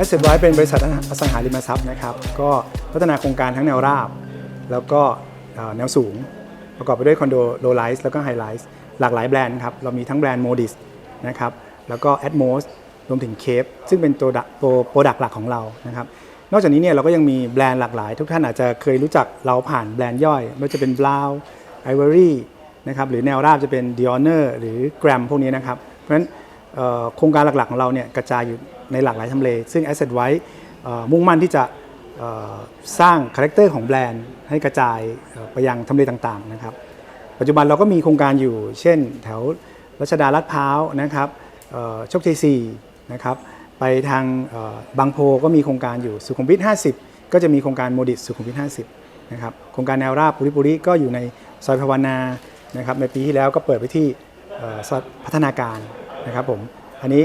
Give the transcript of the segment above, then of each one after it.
White เป็นบริษัทอสังหาริมทรัพย์นะครับ ก็พัฒนาโครงการทั้งแนวราบ แล้วก็แนวสูง ประกอบไปด้วยคอนโดโลไลซ์แล้วก็ไฮไลท์หลากหลายแบรนด์ครับ เรามีทั้งแบรนด์โมดิสนะครับแล้วก็ Atmos รวมถึงเคฟซึ่งเป็นตัวตัวโปรดักต์หลักของเรานะครับนอกจากนี้เนี่ยเราก็ยังมีแบรนด์หลากหลาย ทุกท่านอาจจะเคยรู้จักเราผ่านแบรนด์ย่อยไม่ว่าจะเป็น Blau Ivory นะครับหรือแนวราบจะเป็น d i o n e r หรือ Gram พวกนี้นะครับเพราะฉะนั้นโครงการหลักๆของเราเนี่ยกระจายอยู่ ในหลากหลายทำเล ซึ่ง Asset ไว้มุ่งมั่นที่จะสร้างคาแรคเตอร์ของแบรนด์ให้กระจายไปยังทำเลต่างๆนะครับปัจจุบันเราก็มีโครงการอยู่ เช่น แถวรัชดาลาดพร้าวนะครับโชคชัย4นะครับไปทางบางโพก็มีโครงการอยู่สุขุมวิท 50 ก็จะมีโครงการโมดิสสุขุมวิท 50 นะครับโครงการแนวราบปุริปุริก็อยู่ในซอยภาวนานะครับในปีที่แล้วก็เปิดไปที่พัฒนาการนะครับผมอันนี้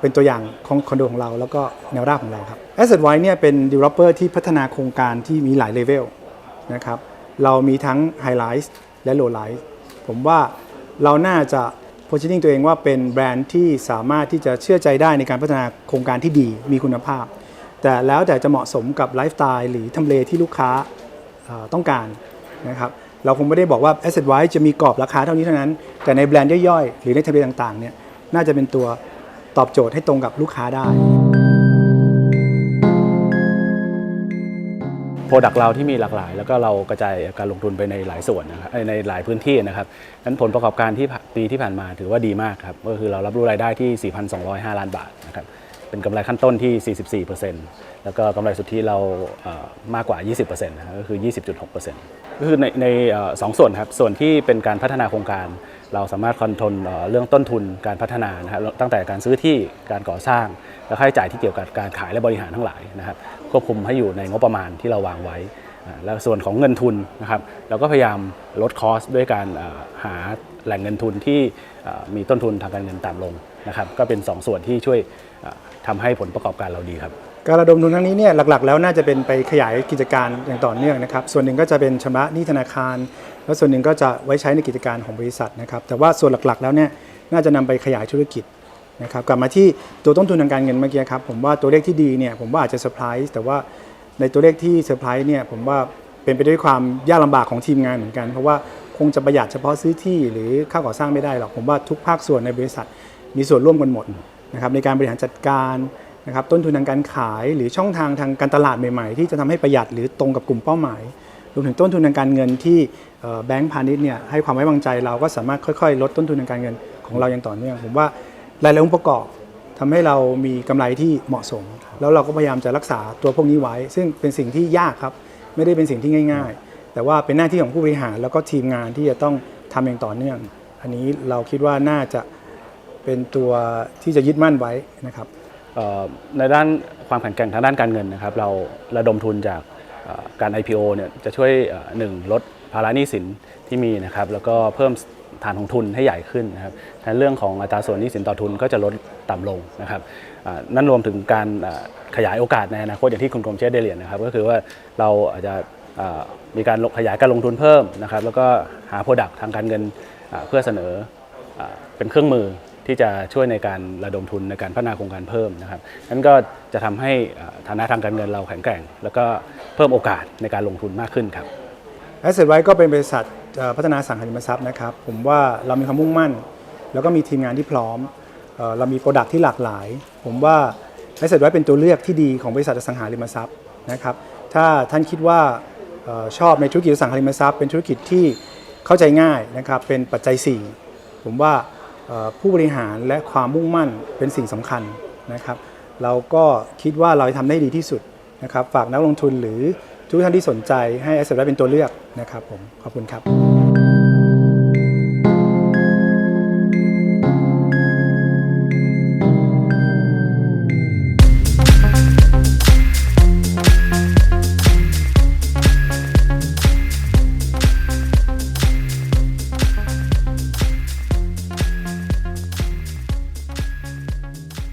เป็นตัวอย่างของคอนโดของเรา แล้วก็แนวราบของเราครับ Asset Wise เนี่ยเป็น developer ที่พัฒนาโครงการที่มีหลายเลเวลนะครับเรามีทั้ง High Rise และ Low Rise ผมว่าเราน่าจะ positioning ตัวเองว่าเป็นแบรนด์ที่สามารถที่จะเชื่อใจได้ในการพัฒนาโครงการที่ดีมีคุณภาพ แต่แล้วแต่จะเหมาะสมกับไลฟ์สไตล์หรือทำเลที่ลูกค้าต้องการนะครับเราคงไม่ได้บอกว่า Asset Wise จะมีกรอบราคาเท่านี้เท่านั้น แต่ในแบรนด์ย่อยๆ หรือในทำเลต่างๆเนี่ยน่าจะเป็นตัว ตอบโจทย์ให้ตรงกับลูกค้าได้โปรดักต์เราที่มีหลากหลาย แล้วก็เรากระจายการลงทุนไปในหลายส่วนนะครับในหลายพื้นที่นะครับนั้นผลประกอบการที่ปีที่ผ่านมาถือว่าดีมากครับก็คือเรารับรู้รายได้ที่ 4,205 ล้านบาทนะครับ เป็นกำไรขั้นต้นที่ 44%แล้วก็กำไรสุทธิเรามากกว่า 20%นะครับก็คือ 20.6%ก็คือในในสองส่วนครับ ส่วนที่เป็นการพัฒนาโครงการ เราสามารถคอนโทรลเรื่องต้นทุนการพัฒนานะครับตั้งแต่การซื้อที่การก่อสร้าง และค่าใช้จ่ายที่เกี่ยวกับการขายและบริหารทั้งหลายนะครับควบคุมให้อยู่ในงบประมาณที่เราวางไว้ แล้วส่วนของเงินทุนนะครับเราก็พยายามลดคอสด้วยการหา แหล่งเงินทุนที่มีต้นทุนทางการเงินต่ำลงนะครับก็เป็น 2 ส่วนที่ช่วยอ่าทำให้ผลประกอบการเราดีครับ การระดมทุนครั้งนี้เนี่ยหลักๆ แล้วน่าจะเป็นไปขยายกิจการอย่างต่อเนื่องนะครับส่วนหนึ่งก็จะเป็นชำระหนี้ธนาคาร แล้วส่วนหนึ่งก็จะไว้ใช้ในกิจการของบริษัทนะครับแต่ว่าส่วนหลักๆ แล้วเนี่ยน่าจะนำไปขยายธุรกิจนะครับกลับมาที่ตัวต้นทุนทางการเงินเมื่อกี้ครับผมว่าตัวเลขที่ดีเนี่ยผมว่าอาจจะเซอร์ไพรส์แต่ว่าในตัวเลขที่เซอร์ไพรส์เนี่ยผมว่าเป็นไปด้วยความยากลำบากของทีมงานเหมือนกัน เพราะว่า คงจะประหยัดเฉพาะซื้อที่หรือค่าก่อสร้างไม่ได้หรอกผมว่าทุกภาคส่วนในบริษัทมีส่วนร่วมกันหมดนะครับในการบริหารจัดการนะครับต้นทุนทางการขายหรือช่องทางทางการตลาดใหม่ๆ ที่จะทำให้ประหยัดหรือตรงกับกลุ่มเป้าหมายรวมถึงต้นทุนทางการเงินที่แบงก์พาณิชย์เนี่ยให้ความไว้วางใจเราก็สามารถค่อยๆ ลดต้นทุนทางการเงินของเราอย่างต่อเนื่อง ผมว่าหลายๆองค์ประกอบทำให้เรามีกำไรที่เหมาะสม แล้วเราก็พยายามจะรักษาตัวพวกนี้ไว้ ซึ่งเป็นสิ่งที่ยากครับ ไม่ได้เป็นสิ่งที่ง่าย ๆ แต่ว่าเป็นหน้าที่ของผู้บริหารแล้วก็ทีมงานที่จะต้องทำอย่างต่อเนื่อง อันนี้เราคิดว่าน่าจะเป็นตัวที่จะยึดมั่นไว้นะครับในด้านความแข็งแกร่งทางด้านการเงินนะครับ เราระดมทุนจากเอ่อการ IPO เนี่ยจะช่วยหนึ่งลดภาระหนี้สินที่มีนะครับแล้วก็เพิ่มฐานของทุนให้ใหญ่ขึ้นนะครับในเรื่องของอัตราส่วนหนี้สินต่อทุนก็จะลดต่ำลงนะครับนั่นรวมถึงการขยายโอกาสในอนาคตอย่างที่คุณกรมเชษได้เรียนนะครับ ก็คือว่าเราอาจจะ มีการขยายการลงทุนเพิ่มนะครับ แล้วก็หาโปรดักต์ทางการเงินเพื่อเสนอเป็นเครื่องมือที่จะช่วยในการระดมทุนในการพัฒนาโครงการเพิ่มนะครับนั้นก็จะทำให้ฐานะทางการเงินเราแข็งแกร่ง แล้วก็เพิ่มโอกาสในการลงทุนมากขึ้นครับ Asset Wise ก็เป็นบริษัทพัฒนาสังหาริมทรัพย์นะครับ ผมว่าเรามีความมุ่งมั่น แล้วก็มีทีมงานที่พร้อมเอเรามีโปรดักที่หลากหลาย ผมว่า Asset Wise เป็นตัวเลือกที่ดีของบริษัทสังหาริมทรัพย์นะครับ ถ้าท่านคิดว่า ชอบในธุรกิจสังหาริมทรัพย์เป็นธุรกิจที่เข้าใจง่ายนะครับเป็นปัจจัย 4 ผมว่าผู้บริหารและความมุ่งมั่นเป็นสิ่งสำคัญนะครับ เราก็คิดว่าเราจะทำได้ดีที่สุดนะครับ ฝากนักลงทุนหรือทุกท่านที่สนใจให้ Asset เป็นตัวเลือกนะครับผมขอบคุณครับ